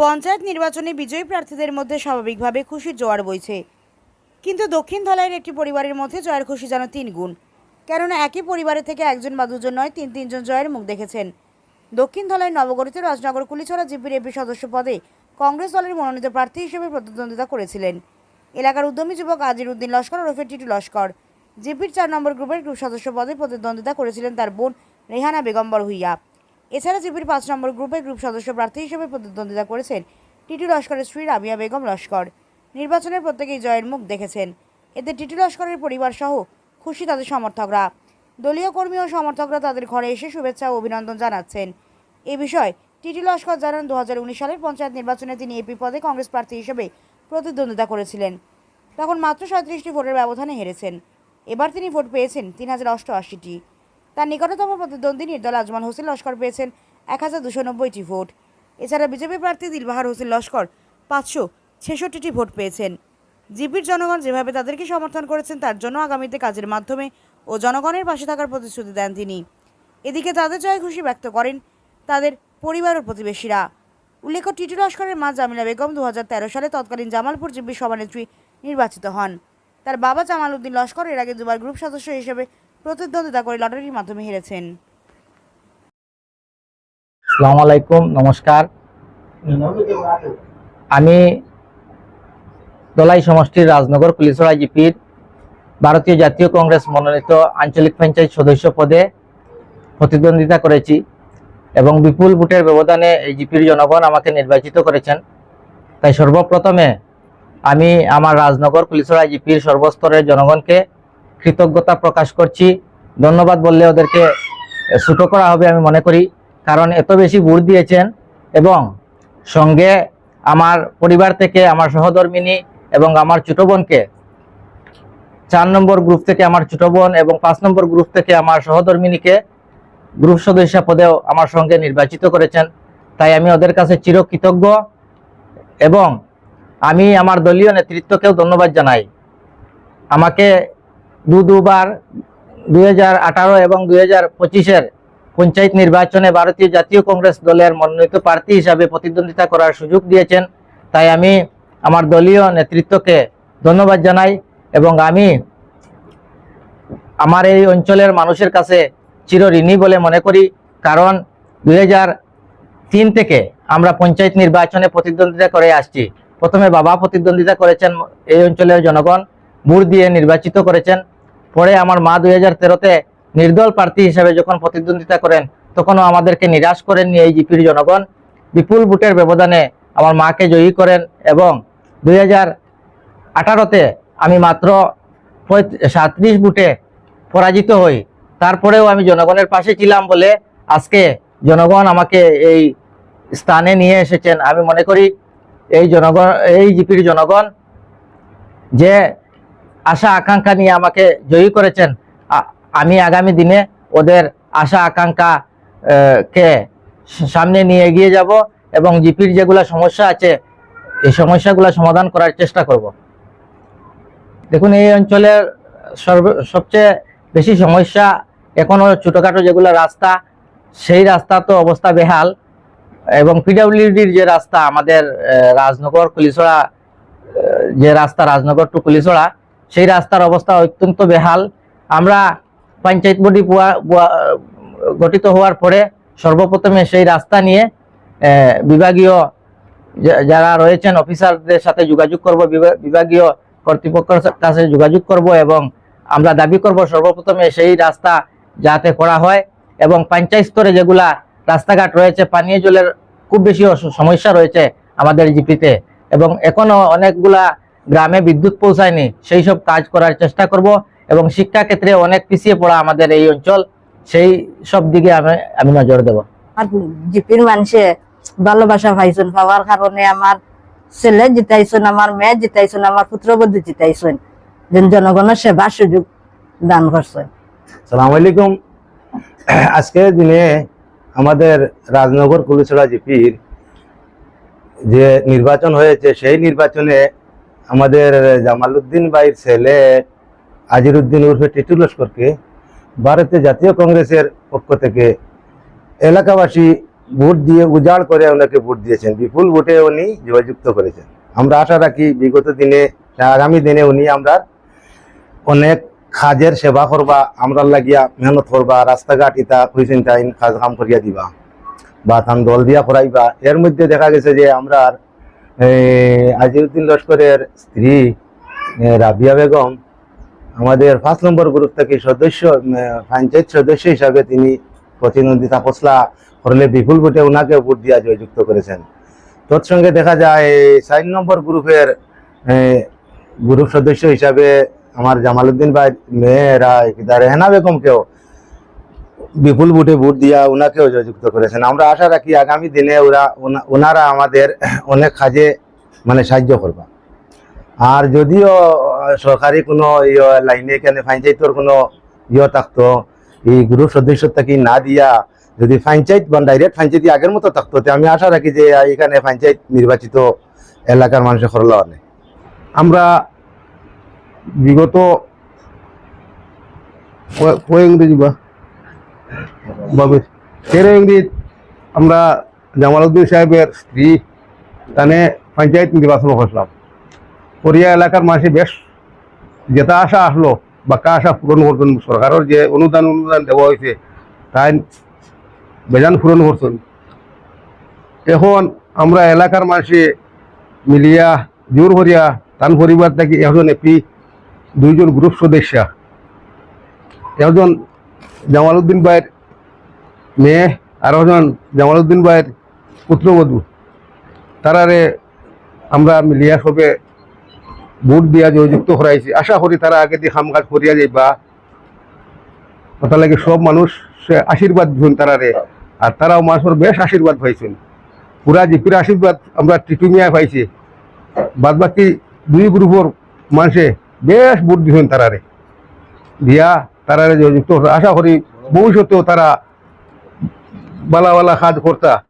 পঞ্চায়েত নির্বাচনে বিজয়ী প্রার্থীদের মধ্যে স্বাভাবিকভাবে খুশির জোয়ার বইছে। কিন্তু দক্ষিণ ধলাইয়ের একটি পরিবারের মধ্যে জয়ের খুশি যেন তিন গুণ। কেননা একই পরিবারের থেকে একজন বা দুজন নয়, তিন তিনজন জয়ের মুখ দেখেছেন। দক্ষিণ ধলাই নবগঠিত রাজনগর কুলিছড়া জিপির এপি সদস্য পদে কংগ্রেস দলের মনোনীত প্রার্থী হিসেবে প্রতিদ্বন্দ্বিতা করেছিলেন। এলাকার উদ্যমী যুবক আজির উদ্দিন লস্কর ওরফে টিটু লস্কর। জিপির চার নম্বর গ্রুপের গ্রুপ সদস্য পদে প্রতিদ্বন্দ্বিতা করেছিলেন তার বোন রেহানা বেগম্বর হুইয়া এছাড়া জিপির পাঁচ নম্বর গ্রুপের গ্রুপ সদস্য প্রার্থী হিসেবে প্রতিদ্বন্দ্বিতা করেছেন টিটু লস্করের স্ত্রী রাবিয়া বেগম লস্কর। নির্বাচনের প্রত্যেকেই জয়ের মুখ দেখেছেন। এতে টিটু লস্করের পরিবার সহ খুশি তাদের সমর্থকরা। দলীয় কর্মী ও সমর্থকরা তাদের ঘরে এসে শুভেচ্ছা ও অভিনন্দন জানাচ্ছেন। এ বিষয়ে টিটি লস্কর জানান দু হাজার উনিশ সালের পঞ্চায়েত নির্বাচনে তিনি এপি পদে কংগ্রেস প্রার্থী হিসেবে প্রতিদ্বন্দ্বিতা করেছিলেন। তখন মাত্র সাঁত্রিশটি ভোটের ব্যবধানে হেরেছেন। এবার তিনি ভোট পেয়েছেন তিন হাজার অষ্টআশিটি। তার নিকটতম প্রতিদ্বন্দ্বী নির্দল আজমান হোসেন লস্কর পেয়েছেন এক হাজার দুশো নব্বইটি ভোট। এছাড়া বিজেপি প্রার্থী দিলবাহার হোসেন লস্কর পাঁচশো ছেষট্টিটি ভোট পেয়েছেন। জিপির জনগণ যেভাবে তাদেরকে সমর্থন করেছেন, তার জন্য আগামীতে কাজের মাধ্যমে ও জনগণের পাশে থাকার প্রতিশ্রুতি দেন তিনি। এদিকে তাদের জয় খুশি ব্যক্ত করেন তাদের পরিবার ও প্রতিবেশীরা। উল্লেখ্য, টিটি লস্করের মা জামিলা বেগম দু হাজার তেরো সালে তৎকালীন জামালপুর জিপি সভানেত্রী নির্বাচিত হন। তার বাবা জামাল উদ্দিন লস্কর এর আগে দুবার গ্রুপ সদস্য হিসেবে প্রতিদ্বন্দ্বিতা করে লটারির মাধ্যমে হেরেছেন। আসসালামু আলাইকুম, নমস্কার। আমি দলাই সমষ্টির রাজনগর কুলিছড়া জিপির ভারতীয় জাতীয় কংগ্রেস মনোনীত আঞ্চলিক পঞ্চায়েত সদস্য পদে প্রতিদ্বন্দ্বিতা করেছি এবং বিপুল ভোটের ব্যবধানে এই জিপির জনগণ আমাকে নির্বাচিত করেছেন। তাই সর্বপ্রথমে আমি আমার রাজনগর কুলিছড়া জিপির সর্বস্তরের জনগণকে কৃতজ্ঞতা প্রকাশ করছি। ধন্যবাদ বললে ওদেরকে ছোটো করা হবে আমি মনে করি, কারণ এত বেশি ভোট দিয়েছেন এবং সঙ্গে আমার পরিবার থেকে আমার সহধর্মিনী এবং আমার ছোটো বোনকে, চার নম্বর গ্রুপ থেকে আমার ছোট বোন এবং পাঁচ নম্বর গ্রুপ থেকে আমার সহধর্মিনীকে গ্রুপ সদস্য পদেও আমার সঙ্গে নির্বাচিত করেছেন। তাই আমি ওদের কাছে চিরকৃতজ্ঞ এবং আমি আমার দলীয় নেতৃত্বকেও ধন্যবাদ জানাই। আমাকে দু দুবার দুই হাজার আঠারো এবং দুই হাজার পঁচিশের পঞ্চায়েত নির্বাচনে ভারতীয় জাতীয় কংগ্রেস দলের মনোনীত প্রার্থী হিসাবে প্রতিদ্বন্দ্বিতা করার সুযোগ দিয়েছেন। তাই আমি আমার দলীয় নেতৃত্বকে ধন্যবাদ জানাই এবং আমি আমার এই অঞ্চলের মানুষের কাছে চিরঋণী বলে মনে করি। কারণ দুই তিন থেকে আমরা পঞ্চায়েত নির্বাচনে প্রতিদ্বন্দ্বিতা করে আসছি। প্রথমে বাবা প্রতিদ্বন্দ্বিতা করেছেন এই অঞ্চলের জনগণ ভোট দিয়ে নির্বাচিত করেছেন। পরে আমার মা দুই হাজার তেরোতে নির্দল প্রার্থী হিসেবে যখন প্রতিদ্বন্দ্বিতা করেন, তখনও আমাদেরকে নিরাশ করেননি এই জিপির জনগণ। বিপুল ভোটের ব্যবধানে আমার মাকে জয়ী করেন এবং দুই হাজার আঠারোতে আমি মাত্র সাঁত্রিশ ভোটে পরাজিত হই। তারপরেও আমি জনগণের পাশে ছিলাম বলে আজকে জনগণ আমাকে এই স্থানে নিয়ে এসেছেন। আমি মনে করি এই জনগণ, এই জিপির জনগণ যে আশা আকাঙ্ক্ষা নিয়ে আমাকে জয়ী করেছেন। আমি আগামী দিনে ওদের আশা আকাঙ্ক্ষা কে সামনে নিয়ে এগিয়ে যাব এবং জিপির যেগুলো সমস্যা আছে, এই সমস্যাগুলো সমাধান করার চেষ্টা করব। দেখুন, এই অঞ্চলের সর্ব, সবচেয়ে বেশি সমস্যা এখনও ছোটোখাটো যেগুলো রাস্তা, সেই রাস্তা তো অবস্থা বেহাল এবং পিডাব্লিউডির যে রাস্তা, আমাদের রাজনগর, কুলিছড়া যে রাস্তা, রাজনগর টু কুলিছড়া সেই রাস্তার অবস্থা অত্যন্ত বেহাল। আমরা পঞ্চায়েত বডি গঠিত হওয়ার পরে সর্বপ্রথমে সেই রাস্তা নিয়ে বিভাগীয় যারা রয়েছেন অফিসারদের সাথে যোগাযোগ করব, বিভা- বিভাগীয় কর্তৃপক্ষের কাছে যোগাযোগ করব এবং আমরা দাবি করব সর্বপ্রথমে সেই রাস্তা যাতে করা হয় এবং পঞ্চায়েত স্তরে যেগুলা রাস্তাঘাট রয়েছে, পানীয় জলের খুব বেশি সমস্যা রয়েছে আমাদের জিপিতে এবং এখনও অনেকগুলা গ্রামে বিদ্যুৎ পৌঁছায়নি সেই সব কাজ করার চেষ্টা করব এবং শিক্ষা ক্ষেত্রে অনেক পিছিয়ে পড়া আমাদের এই অঞ্চল সেই সব দিকে আমি আমি নজর দেব। আমার জিপির মানুষে ভালোবাসা পাইছেন পাওয়ার কারণে আমার ছেলে জিতাইছেন আমার মেয়ে জিতাইছেন আমার পুত্রবধূ জিতাইছেন যেন জনগণের সেবা সুযোগ দান করছেন। সালাম আলাইকুম। আজকের দিনে আমাদের রাজনগর কুলুছড়া জিপির যে নির্বাচন হয়েছে সেই নির্বাচনে আমাদের জামালউদ্দিন ভাইয়ের ছেলে আজিরুদ্দিন উর্ফে টিটু লস্করকে ভারতীয় জাতীয় কংগ্রেসের পক্ষ থেকে এলাকাবাসী ভোট দিয়ে উজাড় করে ওনাকে ভোট দিয়েছেন। বিপুল ভোটে উনি জয়যুক্ত করেছেন। আমরা আশা রাখি বিগত দিনে, আগামী দিনে উনি আমরা অনেক কাজের সেবা করবা আমরা লাগিয়া মেহনত করবা, রাস্তাঘাট ইতা কাজ কাম করিয়া দিবা, বা তান দল দিয়া করাইবা। এর মধ্যে দেখা গেছে যে আমরা আজিউদ্দিন লস্করের স্ত্রী রাবিয়া বেগম, আমাদের পাঁচ নম্বর গ্রুপ থেকে সদস্য পঞ্চায়েত সদস্য হিসাবে তিনি প্রতিদ্বন্দ্বিতা ফসলা করলে বিপুল ভোটে ওনাকে ভোট দিয়া জয়যুক্ত করেছেন। তৎসঙ্গে দেখা যায়, চার নম্বর গ্রুপের গ্রুপ সদস্য হিসাবে আমার জামালউদ্দিন ভাই, মেয়েরা রেহানা বেগমকেও বিপুল ভোটে ভোট দিয়া ওনাকেও জয়যুক্ত করেছেন। আমরা আশা রাখি আগামী দিনে ওরা ওনারা আমাদের অনেক কাজে মানে সাহায্য করবা। আর যদিও সরকারি কোনো ইয়ে লাইনে এখানে পঞ্চায়েতর কোনো ইয়ে থাকতো, এই গ্রুপ সদস্য থাকি না দিয়া যদি পঞ্চায়েত বা ডাইরেক্ট পঞ্চায়েত আগের মতো থাকতো আমি আশা রাখি যে এখানে পঞ্চায়েত নির্বাচিত এলাকার মানুষের করল অনেক আমরা বিগত ইংরেজি বা তেরো ইংরেজ। আমরা জামালউদ্দিন সাহেবের স্ত্রী, তানে পঞ্চায়েত নির্বাচন করলাম। কোরিয়া এলাকার মানুষে বেশ যেটা আশা আসলো বাক্কা আশা পূরণ করতেন সরকারের যে অনুদান অনুদান দেওয়া হয়েছে, তাই বেজান পূরণ করছেন। এখন আমরা এলাকার মানুষে মিলিয়া, জোর করিয়া তান পরিবার থেকে একজন এপি দুইজন গ্রুপ সদস্য। একজন জামালউদ্দিন ভাইয়ের মেয়ে আর একজন জামালউদ্দিন ভাইয়ের পুত্রবধূ তারারে আমরা মিলিয়া সবে ভোট দিয়া জয়যুক্ত করাইছি। আশা করি তারা আগে দিয়ে কাম কাজ করিয়া যাইবা কথা লাগে সব মানুষ আশীর্বাদ দিচ্ছেন তারারে। আর তারাও মানুষের বেশ আশীর্বাদ পাইছেন। পুরা জিপির আশীর্বাদ আমরা টিটুমিয়া পাইছি। বাদ বাকি দুই গ্রুপের মানুষে বেশ ভোট দিচ্ছেন তারারে। দিয়া তারারে জয়যুক্ত আশা করি ভবিষ্যতেও তারা বালা বালা কাজ করতা